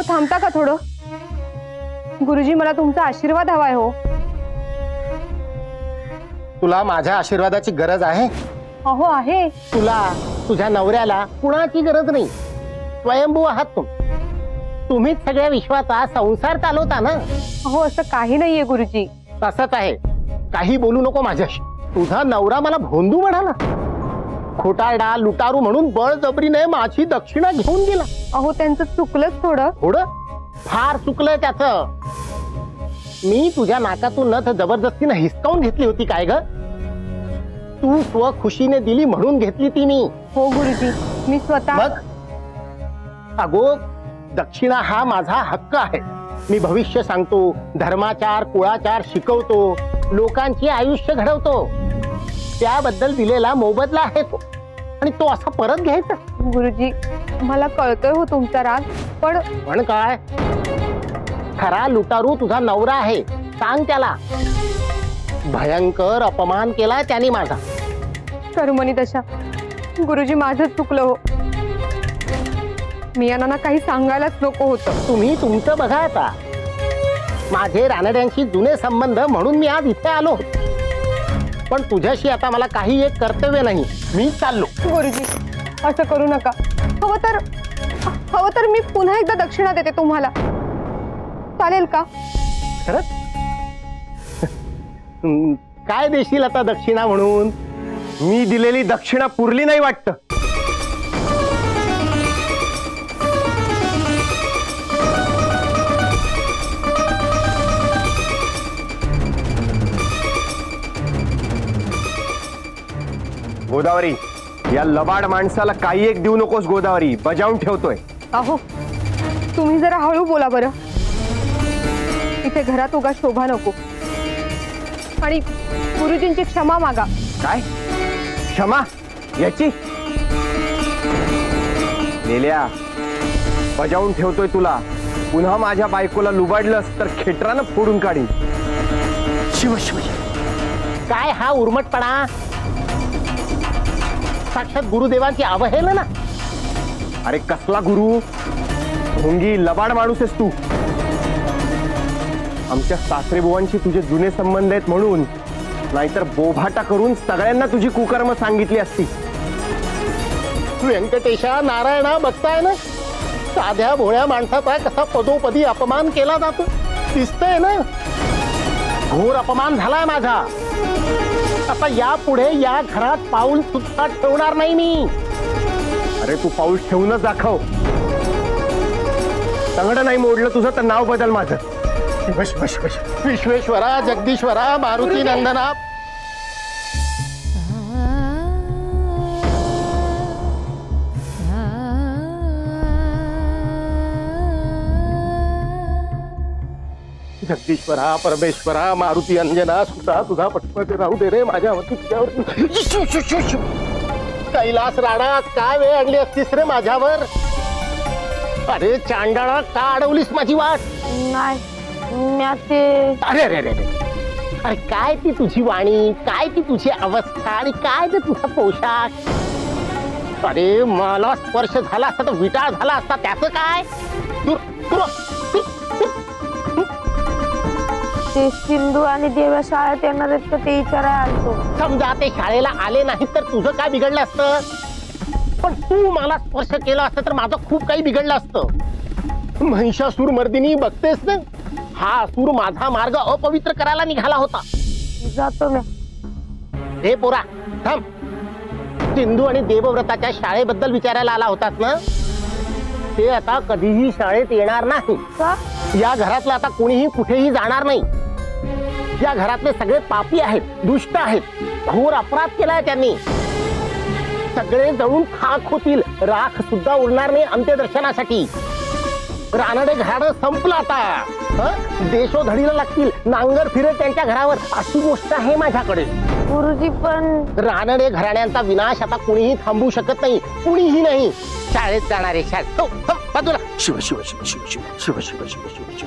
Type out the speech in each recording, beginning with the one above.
अहो थांबता का थोडं? गुरुजी मला तुमचा आशीर्वाद हवाय हो. तुला माझ्या आशीर्वादाची गरज आहे? अहो आहे. तुला तुझ्या नवऱ्याला कुणाची गरज नाही. स्वयंभू आहात तुम. तुम्हीच सगळ्या विश्वाचा संसार चालवता ना? अहो असं काही नाहीये गुरुजी. तसंच आहे. काही बोलू नको माझ्याशी. तुझा नवरा मला भोंदू म्हणाला. खोटारडा लुटारू म्हणून बळजबरीने माझी दक्षिणा घेऊन गेला. अहो त्यांचं चुकलंच थोडं. थोडं? फार चुकलंय त्याच. मी तुझ्या नाकातून नथ जबरदस्तीनं हिसकावून घेतली होती काय ग? तू स्व खुशीने दिली म्हणून घेतली ती मी. हो गुरुजी. मी स्वतः मग? अगो दक्षिणा हा माझा हक्क आहे. मी भविष्य सांगतो धर्माचार कुळाचार शिकवतो लोकांची आयुष्य घडवतो. त्याबद्दल दिलेला मोबदला आहे तो. आणि तो असा परत घ्यायचा. गुरुजी मला कळतोय हो तुमचा राग पण पण काय? खरा लुटारू तुझा नवरा आहे. सांग त्याला. भयंकर अपमान केला त्याने माझा. कर्मणी दशा गुरुजी माझं चुकलं हो. मी यांना ना काही सांगायलाच नको होतं. तुम्ही तुमचं बघा आता. माझे रानड्यांशी जुने संबंध म्हणून मी आज इथे आलो होतो. पण तुझ्याशी आता मला काही एक कर्तव्य नाही. मी चाललो. गुरुजी असं करू नका. हवं तर हवं तर मी पुन्हा एकदा दक्षिणा देते तुम्हाला. चालेल का? खरंच? हम्म, काय देशील आता दक्षिणा म्हणून? मी दिलेली दक्षिणा पुरली नाही वाटतं. गोदावरी. या लबाड माणसाला काही एक देऊ नकोस गोदावरी. बजावून ठेवतोय. अहो तुम्ही जरा हळू बोला बरं. इथे घरात उगा शोभा नको. आणि गुरुजींची क्षमा मागा. काय? क्षमा? याची? गेल्या बजावून ठेवतोय तुला. पुन्हा माझ्या बायकोला लुबाडलंस तर खेटरानं फोडून काढीन. शिव शिव. काय हा उर्मटपणा? साक्षात गुरुदेवांची अवहेलना ना? अरे कसला गुरु? भोंगी लबाड माणूस आहेस तू. आमच्या सासरेबुवांशी तुझे जुने संबंध आहेत म्हणून नाहीतर बोभाटा करून सगळ्यांना तुझी कुकर्म सांगितली असती. व्यंकटेशा नारायणा बघताय ना? साध्या भोळ्या माणसाचा कसा पदोपदी अपमान केला जातो? दिसतंय ना? घोर अपमान झालाय माझा. आता यापुढे या घरात पाऊल सुद्धा ठेवणार नाही मी. अरे तू पाऊस ठेवूनच दाखव. तंगड नाही मोडलं तुझं तर नाव बदल माझं. विश्वेश्वरा जगदीश्वरा मारुती नंदना जगदीश्वरा परमेश्वरा मारुती अंजना सुद्धा तुझा पटपट राहू दे रे माझ्यावरती तुझ्यावर कैलास राणा काय वेळ आणली असतीस रे माझ्यावर? अरे चांडाळा का अडवलीस माझी वाट? नाही अरे अरे अरे अरे. काय ती तुझी वाणी? काय ती तुझी अवस्था? आणि काय ते तुझा पोशाख? अरे मला स्पर्श झाला असता तर विटाळ झाला असता त्याचं काय. ते सिंधू आणि देव्या शाळेत येणार आहेत का ते विचारायला आलतो समजा ते शाळेला आले नाहीत तर तुझं काय बिघडलं असतं? पण तू मला स्पर्श केला असतं तर माझं खूप काही बिघडलं असतं. महिषासूर मर्दिनी बघतेस ना? हा असूर माझा मार्ग अपवित्र करायला निघाला होता. जातो मी. हे पोरा थांब. सिंधू आणि देवव्रताच्या शाळेबद्दल विचारायला आला होतास ना? ते आता कधीही शाळेत येणार नाही. का? या घरातलं आता कोणीही कुठेही जाणार नाही. या घरातले सगळे पापी आहेत दुष्ट आहेत घोर अपराध केलाय त्यांनी सगळे जळून खाक होतील राख सुद्धा उरणार नाही अंत्यदर्शनासाठी रानडे घराणं संपलं आता हं? देशोधडीला लागतील नांगर फिरे त्यांच्या घरावर अशी गोष्ट आहे माझ्याकडे गुरुजी पण रानडे घराण्यांचा विनाश आता कुणीही थांबवू शकत नाही कुणीही नाही शाळेत जाणारे शाळेत हो, हो, बाजूला शिव शिव शिव शिव शिव शिव शिव शिव शिव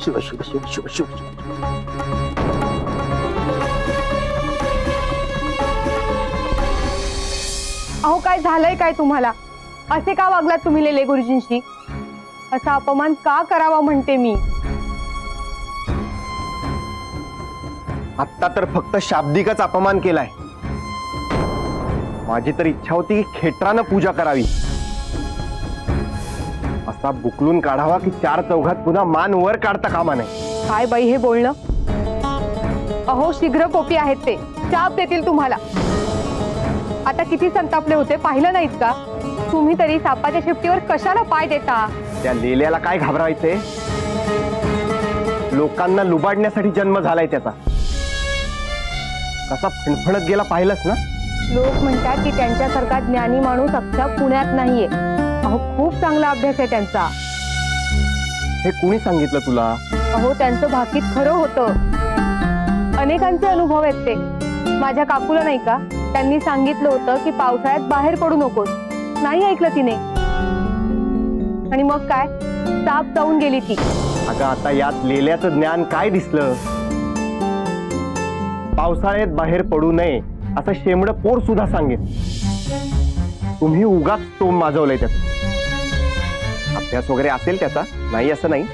शिव शिव शिव शिव शिव शिव अहो काय झालंय काय तुम्हाला? असे का वागलात तुम्ही लेले गुरुजींशी? असा अपमान का करावा म्हणते मी? आत्ता तर फक्त शाब्दिकच अपमान केलाय. माझी तर इच्छा होती की खेटरानं पूजा करावी. असा बुकलून काढावा की चार चौघात पुन्हा मान वर काढता कामा नाही काय बाई हे बोलणं? अहो शीघ्र कोपी आहेत ते. चाप देतील तुम्हाला. आता किती संतापले होते पाहिलं नाहीत का? तुम्ही तरी सापाच्या शेपटीवर कशाला पाय देता? त्या लेल्याला काय घाबरायचंय लोकांना लुबाडण्यासाठी जन्म झालाय त्याचा. कसा फणफणत गेला पाहिलंच ना? लोक म्हणतात की त्यांच्यासारखा ज्ञानी माणूस अख्ख्या पुण्यात नाहीये. अहो खूप चांगला अभ्यास आहे त्यांचा. हे कुणी सांगितलं तुला? अहो त्यांचं भाकीत खरं होतं. अनेकांचे अनुभव आहेत ते. माझ्या काकूला नाही का? त्यांनी सांगितलं होतं की पावसाळ्यात बाहेर पडू नकोस. नाही ऐकलं तिने. आणि मग काय? साप जाऊन गेली ती. अगं आता यात लेल्याचं ज्ञान काय दिसलं? पावसाळ्यात बाहेर पडू नये असं शेमड पोर सुद्धा सांगेल. तुम्ही उगाच तोंड माजवलंय त्यात अभ्यास वगैरे असेल त्याचा? नाही असं नाही.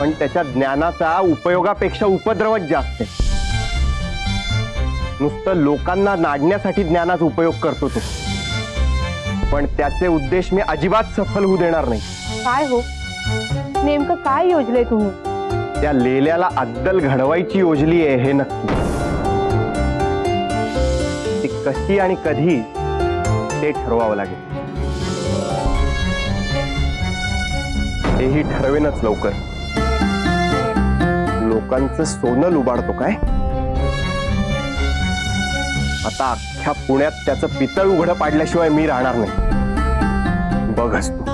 पण त्याच्या ज्ञानाचा उपयोगापेक्षा उपद्रवच जास्त आहे. नुसतं लोकांना नाडण्यासाठी ज्ञानाचा उपयोग करतो तो. पण त्याचे उद्देश मी अजिबात सफल होऊ देणार नाही. काय हो? नेमकं काय योजलंय तुम्ही? त्या लेल्याला अद्दल घडवायची योजली आहे हे नक्की. ती कशी आणि कधी ते ठरवावं लागेल. हेही ठरवेनच लवकर. लोकांचं सोनं लुबाडतो काय? आता अख्ख्या पुण्यात त्याचं पितळ उघडं पाडल्याशिवाय मी राहणार नाही. बघच तू.